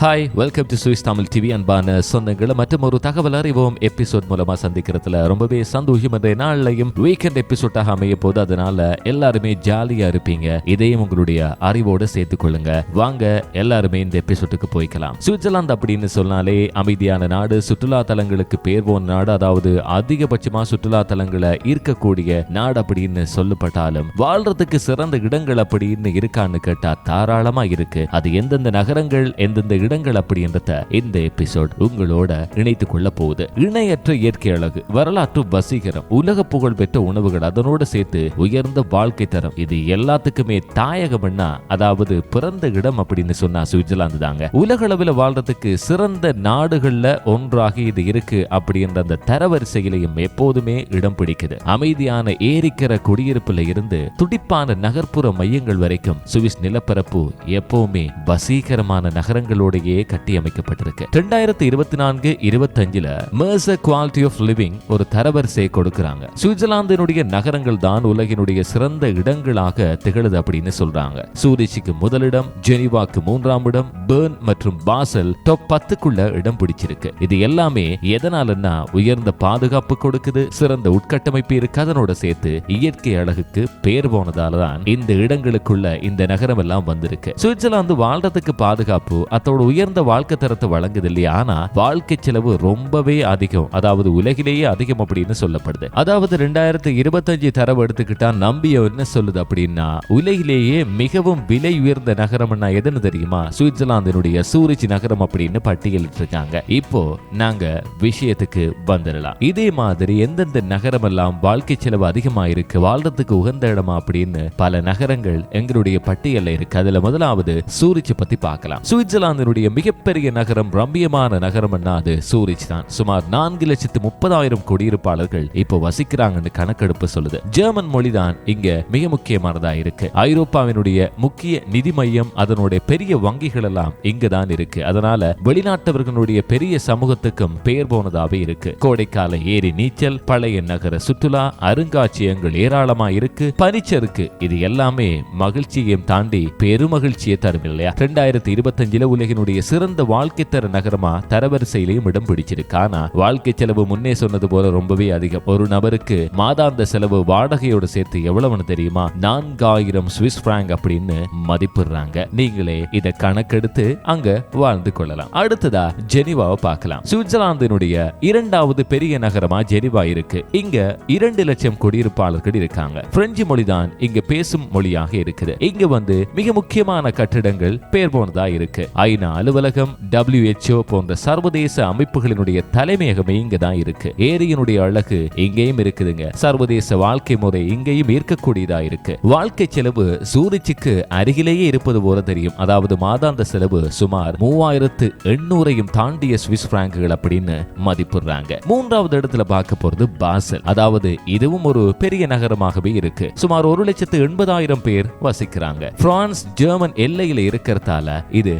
hi welcome to Swiss Tamil TV அன்பான சொந்தங்களை மற்றும் ஒரு தகவல் அறிவோம். எபிசோட் மூலமா சந்திக்கிறதுல ரொம்பவே சந்தோஷம். இந்த நாள்லையும் வீக்கெண்ட் எபிசோட்டாக அமைய போது அதனால எல்லாருமே ஜாலியா இருப்பீங்க. இதையும் உங்களுடைய அறிவோட சேர்த்து கொள்ளுங்க. வாங்க எல்லாருமே இந்த எபிசோட்டுக்கு போய்க்கலாம். சுவிட்சர்லாந்து அப்படின்னு சொன்னாலே அமைதியான நாடு சுற்றுலா தலங்களுக்கு பேர் போன நாடு அதாவது அதிகபட்சமா சுற்றுலா தலங்களை ஈர்க்கக்கூடிய நாடு அப்படின்னு சொல்லப்பட்டாலும் வாழ்றதுக்கு சிறந்த இடங்கள் அப்படின்னு இருக்கான்னு கேட்டா தாராளமா இருக்கு. அது எந்தெந்த நகரங்கள் எந்தெந்த இடங்கள் அப்படின்றத இந்த எபிசோட் உங்களோட இணைத்துக் கொள்ள போகுது. இணையற்ற இயற்கை அழகு வரலாற்று வசீகரம் உலக புகழ் பெற்ற உணவுகள் அதனோட சேர்த்து உயர்ந்த வாழ்க்கை தரம் இது எல்லாத்துக்குமே தாயகம்னா அதாவது பிறந்த இடம் அப்படின்னு சொன்னா சுவிட்சர்லாந்து தாங்க. உலக அளவில் வாழ்றதுக்கு சிறந்த நாடுகள்ல ஒன்றாக இது இருக்கு அப்படின்ற அந்த தரவரிசையிலையும் எப்போதுமே இடம் பிடிக்குது. அமைதியான ஏரிக்கிற குடியிருப்புல இருந்து துடிப்பான நகர்ப்புற மையங்கள் வரைக்கும் சுவிஸ் நிலப்பரப்பு எப்பவுமே வசீகரமான நகரங்களோட கட்டி அமைக்கப்பட்டிருக்கு ரெண்டாயிரத்தி இருபத்தி நான்கு இருபத்தஞ்சுல மேர்ச குவாலிட்டி ஆஃப் லிவிங் ஒரு தரவரிசையை கொடுக்கிறாங்க. சுவிட்சர்லாந்தினுடைய நகரங்கள் தான் உலகினுடைய சிறந்த இடங்களாக திகழுது அப்படின்னு சொல்றாங்க. சூரிச்சுக்கு முதலிடம் ஜெனிவாக்கு மூன்றாம் இடம் பேர்ன் மற்றும் பாசல் டாப் பத்துக்குள்ள இடம் பிடிச்சிருக்கு. இது எல்லாமே எதனாலன்னா உயர்ந்த பாதுகாப்பு கொடுக்குது சிறந்த உட்கட்டமைப்பு இருக்கு அதனோட சேர்த்து இயற்கை அழகுக்கு பேர் போனதால தான் இந்த இடங்களுக்குள்ள இந்த நகரம் எல்லாம் வந்திருக்கு. சுவிட்சர்லாந்து வாழ்றதுக்கு பாதுகாப்பு அதோட உயர்ந்த வாழ்க்கை தரத்தை வழங்குது இல்லையா ஆனா வாழ்க்கை செலவு ரொம்பவே அதிகம். அதாவது உலகிலேயே அதிகம் அப்படின்னு சொல்லப்படுது. அதாவது ரெண்டாயிரத்தி இருபத்தஞ்சு தரவு எடுத்துக்கிட்டா நம்பிய என்ன சொல்லுது அப்படின்னா உலகிலேயே மிகவும் விலை உயர்ந்த நகரம்னா எதுன்னு தெரியுமா? சுவிட்சர்லாந்தினுடைய சூரிச் நகரம் அப்படின்னு பட்டியலிட்டு இருக்காங்க இப்போ நாங்க விஷயத்துக்கு வந்துடலாம். இதே மாதிரி எந்தெந்த நகரம் எல்லாம் வாழ்க்கை செலவு அதிகமா இருக்கு வாழ்றதுக்கு உகந்த இடமா அப்படின்னு பல நகரங்கள் எங்களுடைய பட்டியல்ல இருக்கு. அதுல முதலாவது சூரிச்சை பத்தி பார்க்கலாம். சுவிட்சர்லாந்தினுடைய மிகப்பெரிய நகரம் ரம்மியமான நகரம் அது சூரிச் தான். சுமார் நான்கு லட்சத்து முப்பதாயிரம் குடியிருப்பாளர்கள் இப்போ வசிக்கிறாங்கன்னு கணக்கெடுப்பு சொல்லுது. ஜெர்மன் மொழி தான் இங்க மிக முக்கியமானதா இருக்கு. ஐரோப்பாவினுடைய முக்கிய நிதி மையம் அதனுடைய பெரிய வங்கிகள் எல்லாம் இங்க தான் இருக்கு. அதனால வெளிநாட்டவர்களுடைய பெரிய சமூகத்துக்கும் பெயர் போனதாவே இருக்கு. கோடைக்கால ஏரி நீச்சல் பழைய நகர சுற்றுலா அருங்காட்சியகங்கள் ஏராளமா இருக்கு. பனிச்சறுக்கு இது எல்லாமே மகிழ்ச்சியையும் தாண்டி பெருமகிழ்ச்சியை தரும் இல்லையா? ரெண்டாயிரத்தி இருபத்தஞ்சுல உலகினுடைய சிறந்த வாழ்க்கை தர நகரமா தரவரிசையிலையும் இடம் பிடிச்சிருக்கு. ஆனா வாழ்க்கை செலவு முன்னே சொன்னது போல ரொம்பவே அதிகம். ஒரு நபருக்கு மாதாந்த செலவு வாடகையோட சேர்த்து எவ்வளவுன்னு தெரியுமா? நான்காயிரம் சுவிஸ் பிராங்க் அப்படின்னு மதிப்பிடுறாங்க. நீங்களே இதை கணக்கெடுத்து அங்க வாழ்ந்து கொள்ளலாம். அடுத்ததா ஜெனிவாவை பார்க்கலாம். சுவிட்சர்லாந்தினுடைய இரண்டாவது பெரிய நகரமா ஜெனிவா இருக்கு. இங்க இரண்டு லட்சம் குடியிருப்பாளர்கள் இருக்காங்க. பிரெஞ்சு மொழிதான் இங்க பேசும் மொழியாக இருக்குது. இங்க வந்து மிக முக்கியமான கட்டிடங்கள் பேர் போனதா இருக்கு. ஐநா அலுவலகம் டபிள்யூஹெச்ஓ போன்ற சர்வதேச அமைப்புகளினுடைய தலைமையகமே இங்க தான் இருக்கு. ஏரியினுடைய அழகு இங்கேயும் இருக்குதுங்க. சர்வதேச வாழ்க்கை முறை இங்கேயும் ஈர்க்கக்கூடியதா இருக்கு. வாழ்க்கை செலவு சூரிச்சுக்கு அருகிலேயே இருப்பது போல தெரியும். அதாவது மாதாந்த செலவு சுமார் மூவாயிரத்து எண்ணூறையும் தாண்டிய சுவிஸ் பிராங்குகள் அப்படின்னு மதிப்பிடுறாங்க. மூன்றாவது இடத்துல பார்க்க போறது பாசல். அதாவது இதுவும் ஒரு பெரிய நகரமாகவே இருக்கு. சுமார் ஒரு லட்சத்து எண்பதாயிரம் பேர் வசிக்கிறாங்க. பிரான்ஸ் ஜெர்மன் எல்லையில இருக்கிறதால இது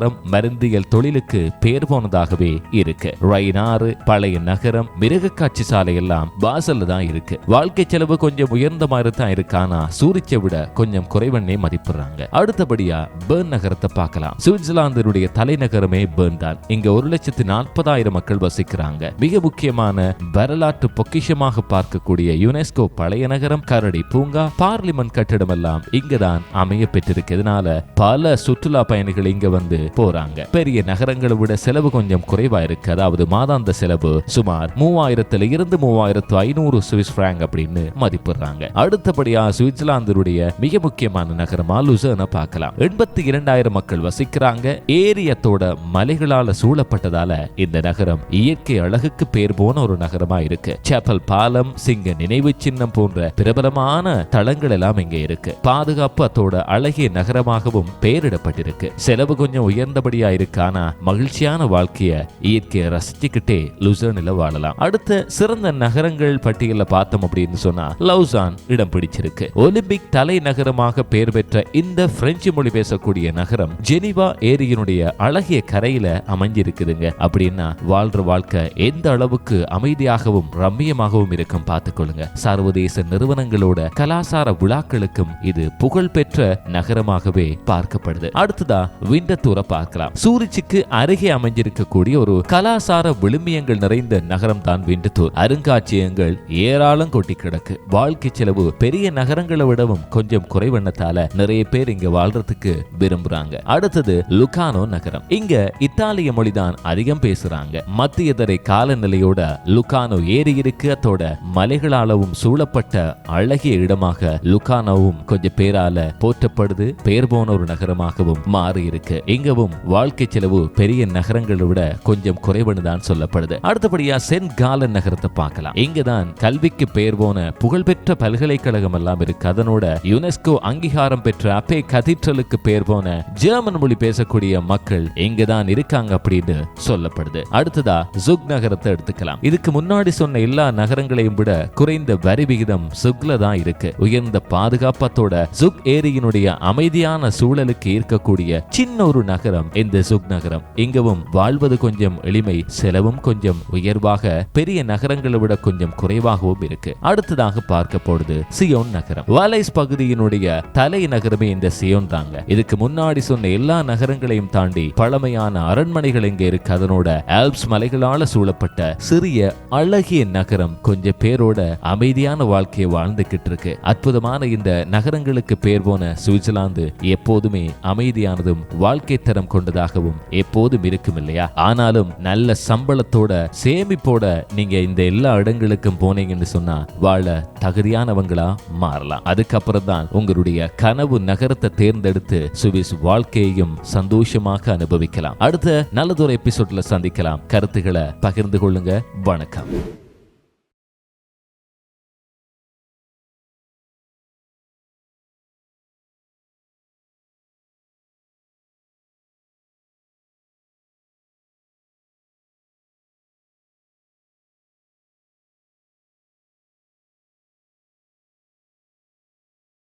கலாசாரம் மருந்தியல் தொழிலுக்கு பேர் போனதாகவே இருக்கு. ரைனாறு பழைய நகரம் மிருக காட்சி சாலை எல்லாம் பாசல்ல தான் இருக்கு. வாழ்க்கை செலவு கொஞ்சம் உயர்ந்த மாதிரி தான் இருக்கு. ஆனா சூரிச்சை விட கொஞ்சம் குறைவன்னே மதிப்பிடுறாங்க அடுத்தபடியா பேர்ன் நகரத்தை பார்க்கலாம். சுவிட்சர்லாந்தினுடைய தலைநகரமே பேர்ன் தான். இங்க ஒரு லட்சத்து நாற்பதாயிரம் மக்கள் வசிக்கிறாங்க. மிக முக்கியமான வரலாற்று பொக்கிஷமாக பார்க்கக்கூடிய யுனெஸ்கோ பழைய நகரம் கரடி பூங்கா பார்லிமெண்ட் கட்டிடம் எல்லாம் இங்கதான் அமைய பெற்றிருக்கிறதுனால பல சுற்றுலா பயணிகள் இங்க வந்து போறாங்க. பெரிய நகரங்களை விட செலவு கொஞ்சம் குறைவா இருக்கு. அதாவது மாதாந்த செலவு சுமார் மூவாயிரத்துல இருந்து மூவாயிரத்து ஐநூறு சுவிஸ் பிராங்க் அப்படின்னு மதிப்பிடுறாங்க. அடுத்தபடியா சுவிட்சர்லாந்தினுடைய மிக முக்கியமான நகரமா லுசர்னை பார்க்கலாம். எண்பத்தி இரண்டாயிரம் மக்கள் வசிக்கிறாங்க. ஏரியத்தோட மலைகளால சூழப்பட்டதால இந்த நகரம் இயற்கை அழகுக்கு பேர் போன ஒரு நகரமா இருக்கு. சேப்பல் பாலம் சிங்க நினைவு சின்னம் போன்ற பிரபலமான தளங்கள் எல்லாம் இங்க இருக்கு. பாதுகாப்பு அத்தோட அழகிய நகரமாகவும் பெயரிடப்பட்டிருக்கு. செலவு கொஞ்சம் உயர்ந்தபடியா இருக்கு. ஆனா மகிழ்ச்சியான வாழ்க்கைய இயற்கையை ரசிச்சுக்கிட்டே லுசர்னில் வாழலாம். அடுத்த சிறந்த நகரங்கள் பட்டியலில் பார்த்தோம் அப்படின்னு சொன்னா லவுசான் இடம் பிடிச்சிருக்கு. ஒலிம்பிக் தலைநகரமாக பெயர் பெற்ற இந்த பிரெஞ்சு மொழி பேசக்கூடிய நகரம் ஜெனிவா ஏரியினுடைய அழகிய கரையில அமைஞ்சிருக்குதுங்க. அப்படின்னா வாழ்ற வாழ்க்கை எந்த அளவுக்கு அமைதியாகவும் ரம்மியமாகவும் இருக்கும் பார்த்துக்கொள்ளுங்க சர்வதேச நிறுவனங்களோட கலாசார விழாக்களுக்கும் இது புகழ்பெற்ற நகரமாகவே பார்க்கப்படுது. அடுத்ததா விண்டத்தூர பார்க்கலாம். சூரிச்சுக்கு அருகே அமைஞ்சிருக்கக்கூடிய ஒரு கலாசார விழுமியங்கள் நிறைந்த நகரம் தான் விண்டுத்தூர் அருங்காட்சியகங்கள் ஏராளம் கொட்டி கிடக்கு. வாழ்க்கை செலவு பெரிய நகரங்களை விடவும் கொஞ்சம் குறைவண்ணத்தால நிறைய பேர் இங்க வாழ்றதுக்கு விரும்புறாங்க. அடுத்தது லுகானோ நகரம். இங்க இத்தாலிய மொழிதான் அதிகம் பேசுறாங்க. மத்திய தரை காலநிலையோட லுகானோ ஏரி இருக்கு. அதோட மலைகளாலவும் சூழப்பட்ட அழகிய இடமாக லுகானோவும் கொஞ்சம் பேரால போற்றப்படுது. பேர் போன ஒரு நகரமாகவும் மாறி இருக்கு இங்க இங்கவும் வாழ்க்கை செலவு பெரிய நகரங்களை விட கொஞ்சம் குறைவுன்னு தான் சொல்லப்படுது. அடுத்தபடியா சென்ட் காலன் நகரத்தை பார்க்கலாம். இங்கதான் கல்விக்கு பெயர் போன புகழ்பெற்ற பல்கலைக்கழகம் எல்லாம் இருக்கு. அதனோட யுனெஸ்கோ அங்கீகாரம் பெற்ற அப்பே கதீட்ரலுக்கு பெயர் போன ஜெர்மன் மொழி பேசக்கூடிய மக்கள் இங்கதான் இருக்காங்க அப்படின்னு சொல்லப்படுது. அடுத்ததா சுக் நகரத்தை எடுத்துக்கலாம். இதுக்கு முன்னாடி சொன்ன எல்லா நகரங்களையும் விட குறைந்த வரி விகிதம் சுக்ல தான் இருக்கு. உயர்ந்த பாதுகாப்பத்தோட சுக் ஏரியினுடைய அமைதியான சூழலுக்கு இருக்கக்கூடிய சின்ன ஒரு நகரம். இந்த சுக் நகரம். இங்கவும் வாழ்வது கொஞ்சம் எளிமை செலவும் கொஞ்சம் உயர்வாக பெரிய நகரங்களை விட கொஞ்சம் குறைவாகவும் இருக்கு. அடுத்ததாக பார்க்க போடுது சியோன் நகரம். வாலைஸ் பகுதியினுடைய தலைநகரமே இந்த சியோன் தாங்க. இதுக்கு முன்னாடி சொன்ன எல்லா நகரங்களையும் தாண்டி பழமையான அரண்மனைகள் இங்க இருக்கு. அதனோட ஆல்ப்ஸ் மலைகளால சூழப்பட்ட சிறிய அழகிய நகரம் கொஞ்சம் பேரோட அமைதியான வாழ்க்கையை வாழ்ந்துகிட்டு இருக்கு. அற்புதமான இந்த நகரங்களுக்கு பேர் போன சுவிட்சர்லாந்து எப்போதுமே அமைதியானதும் வாழ்க்கை தரம் கொண்டதாகவும் எப்போதும் இருக்கும் இல்லையா ஆனாலும் நல்ல சம்பளத்தோட சேமிப்போட நீங்க இந்த எல்லா இடங்களுக்கும் போனீங்கன்னு சொன்னா வாழ தகுதியானவங்களா மாறலாம். அதுக்கப்புறம் தான் உங்களுடைய கனவு நகரத்தை தேர்ந்தெடுத்து சுவிஸ் வாழ்க்கையையும் சந்தோஷமாக அனுபவிக்கலாம். அடுத்த நல்லதொரு எபிசோட்ல சந்திக்கலாம். கருத்துக்களை பகிர்ந்து கொள்ளுங்க. வணக்கம்.